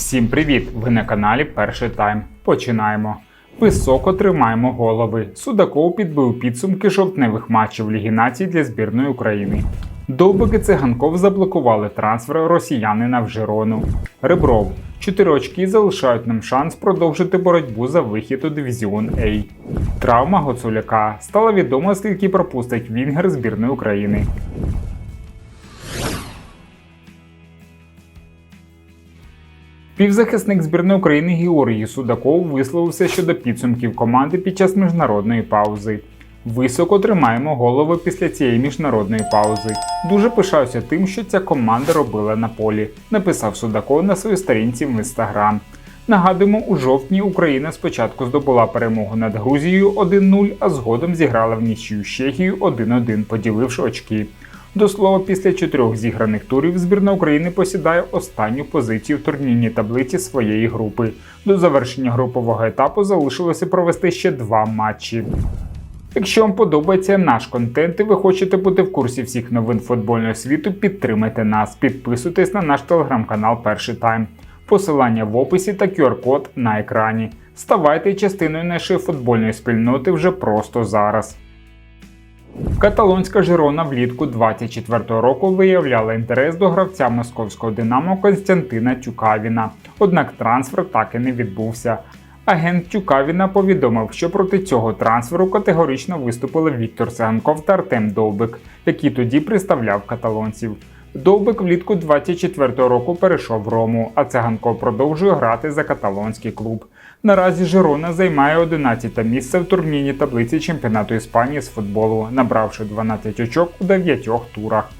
Всім привіт! Ви на каналі Перший Тайм. Починаємо. Високо тримаємо голови. Судаков підбив підсумки жовтневих матчів Ліги націй для збірної України. Довбики циганков заблокували трансфер росіянина в Жирону. Ребров. Чотири очки залишають нам шанс продовжити боротьбу за вихід у дивізіон А. Травма Гоцуляка стала відома, скільки пропустить Вінгер збірної України. Півзахисник збірної України Георгій Судаков висловився щодо підсумків команди під час міжнародної паузи. Високо тримаємо голови після цієї міжнародної паузи. Дуже пишаюся тим, що ця команда робила на полі, написав Судаков на своїй сторінці в інстаграм. Нагадуємо, у жовтні Україна спочатку здобула перемогу над Грузією 1-0, а згодом зіграла в нічию з Чехією 1-1, поділивши очки. До слова, після чотирьох зіграних турів збірна України посідає останню позицію в турнірній таблиці своєї групи. До завершення групового етапу залишилося провести ще два матчі. Якщо вам подобається наш контент і ви хочете бути в курсі всіх новин футбольного світу, підтримайте нас, підписуйтесь на наш телеграм-канал Перший Тайм. Посилання в описі та QR-код на екрані. Ставайте частиною нашої футбольної спільноти вже просто зараз. Каталонська Жирона влітку 24-го року виявляла інтерес до гравця московського Динамо Константина Тюкавіна. Однак трансфер так і не відбувся. Агент Тюкавіна повідомив, що проти цього трансферу категорично виступили Віктор Саганков та Артем Довбик, які тоді представляв каталонців. Довбик влітку 24-го року перейшов в Рому, а циганко продовжує грати за каталонський клуб. Наразі Жирона займає 11 місце в турнірній таблиці чемпіонату Іспанії з футболу, набравши 12 очок у 9 турах.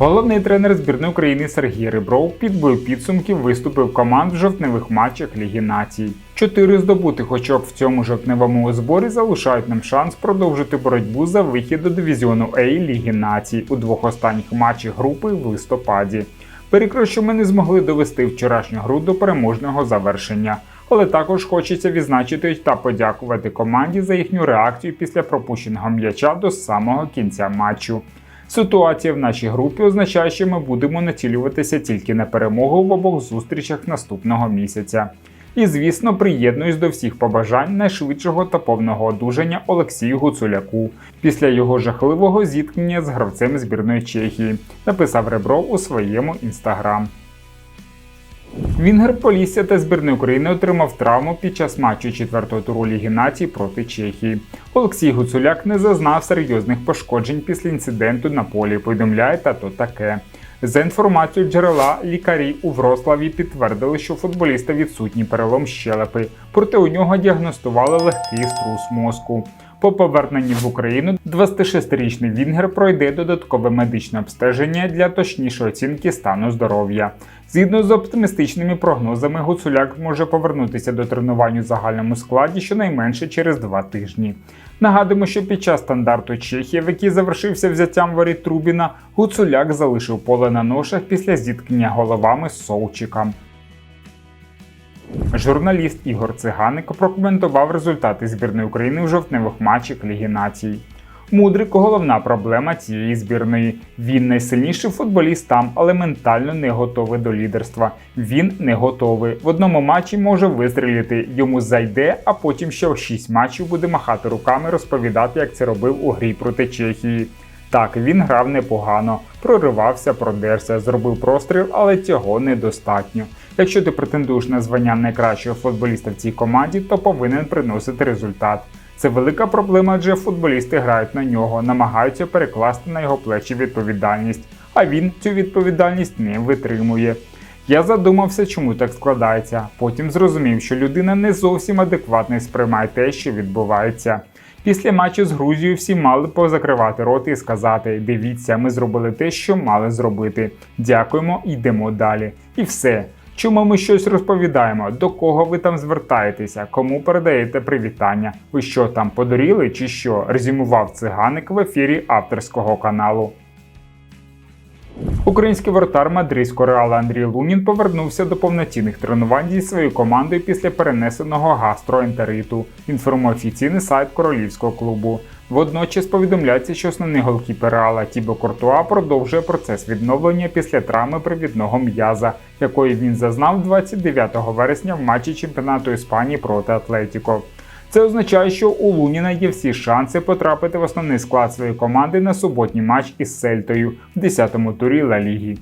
Головний тренер збірної України Сергій Рибров підбив підсумки виступів команд в жовтневих матчах Ліги націй. Чотири здобутих очок в цьому жовтневому зборі залишають нам шанс продовжити боротьбу за вихід до дивізіону А Ліги націй у двох останніх матчах групи в листопаді. Прикро, що ми не змогли довести вчорашню гру до переможного завершення, але також хочеться відзначити та подякувати команді за їхню реакцію після пропущеного м'яча до самого кінця матчу. Ситуація в нашій групі означає, що ми будемо націлюватися тільки на перемогу в обох зустрічах наступного місяця. І, звісно, приєднуюсь до всіх побажань найшвидшого та повного одужання Олексію Гуцуляку після його жахливого зіткнення з гравцем збірної Чехії, написав Ребров у своєму інстаграм. Вінгер Полісся та збірної України отримав травму під час матчу четвертого туру Ліги націй проти Чехії. Олексій Гуцуляк не зазнав серйозних пошкоджень після інциденту на полі. Повідомляє тато таке. За інформацією джерела, лікарі у Врославі підтвердили, що футболіста відсутній перелом щелепи, проте у нього діагностували легкий струс мозку. По поверненні в Україну 26-річний Вінгер пройде додаткове медичне обстеження для точнішої оцінки стану здоров'я. Згідно з оптимістичними прогнозами, Гуцуляк може повернутися до тренувань у загальному складі щонайменше через два тижні. Нагадуємо, що під час стандарту Чехії, який завершився взяттям воріт Трубіна, Гуцуляк залишив поле на ношах після зіткнення головами з Солчиком. Журналіст Ігор Циганик прокоментував результати збірної України в жовтневих матчах Ліги націй. Мудрик головна проблема цієї збірної. Він найсильніший футболіст там, але ментально не готовий до лідерства. Він не готовий. В одному матчі може вистрілити, йому зайде, а потім ще о 6 матчів буде махати руками, розповідати, як це робив у грі проти Чехії. Так, він грав непогано, проривався, продерся, зробив простріл, але цього недостатньо. Якщо ти претендуєш на звання найкращого футболіста в цій команді, то повинен приносити результат. Це велика проблема, адже футболісти грають на нього, намагаються перекласти на його плечі відповідальність, а він цю відповідальність не витримує. Я задумався, чому так складається. Потім зрозумів, що людина не зовсім адекватно сприймає те, що відбувається. Після матчу з Грузією всі мали позакривати роти і сказати: дивіться, ми зробили те, що мали зробити. Дякуємо, йдемо далі. І все. Чому ми щось розповідаємо? До кого ви там звертаєтеся? Кому передаєте привітання? Ви що там подоріли чи що? Резюмував циганик в ефірі авторського каналу. Український вратар мадридського реала Андрій Лунін повернувся до повноцінних тренувань зі своєю командою після перенесеного гастроентериту. Інформує офіційний сайт королівського клубу. Водночас повідомляється, що основний голкіпер Реала Тібо Кортуа продовжує процес відновлення після травми привідного м'яза, якої він зазнав 29 вересня в матчі чемпіонату Іспанії проти Атлетіко. Це означає, що у Луніна є всі шанси потрапити в основний склад своєї команди на суботній матч із Сельтою в 10-му турі Ла Ліги.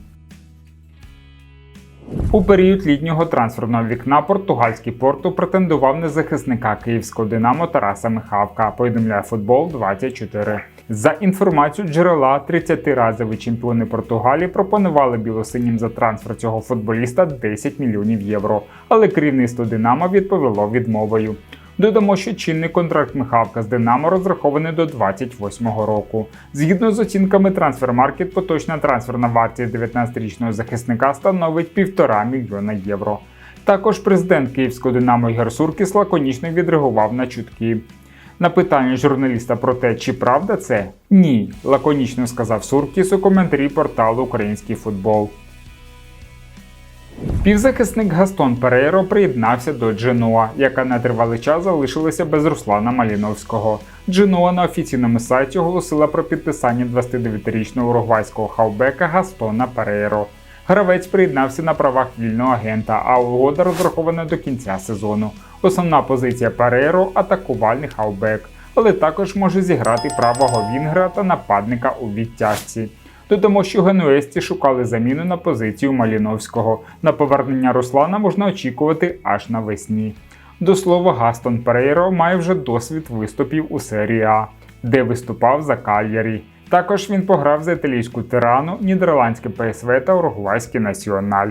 У період літнього трансферного вікна португальський порту претендував на захисника київського Динамо Тараса Михавка. Повідомляє футбол 24. За інформацією джерела, 30-разові чемпіони Португалії пропонували білосинім за трансфер цього футболіста 10 мільйонів євро, але керівництво Динамо відповіло відмовою. Додамо, що чинний контракт Михавка з Динамо розрахований до 28-го року. Згідно з оцінками Transfermarkt, поточна трансферна вартість 19-річного захисника становить 1,5 мільйона євро. Також президент київського Динамо Ігор Суркіс лаконічно відреагував на чутки. На питання журналіста про те, чи правда це? Ні, лаконічно сказав Суркіс у коментарі порталу Український футбол. Півзахисник Гастон Перейро приєднався до Дженуа, яка на тривалий час залишилася без Руслана Маліновського. Дженуа на офіційному сайті оголосила про підписання 29-річного уругвайського хавбека Гастона Перейро. Гравець приєднався на правах вільного агента, а угода розрахована до кінця сезону. Основна позиція Перейро атакувальний хавбек, але також може зіграти правого вінгера та нападника у відтяжці. Додамо, що генуесці шукали заміну на позицію Маліновського. На повернення Руслана можна очікувати аж навесні. До слова, Гастон Перейро має вже досвід виступів у серії А, де виступав за Кальярі. Також він пограв за італійську тирану, нідерландське ПСВ та уругвайський національ.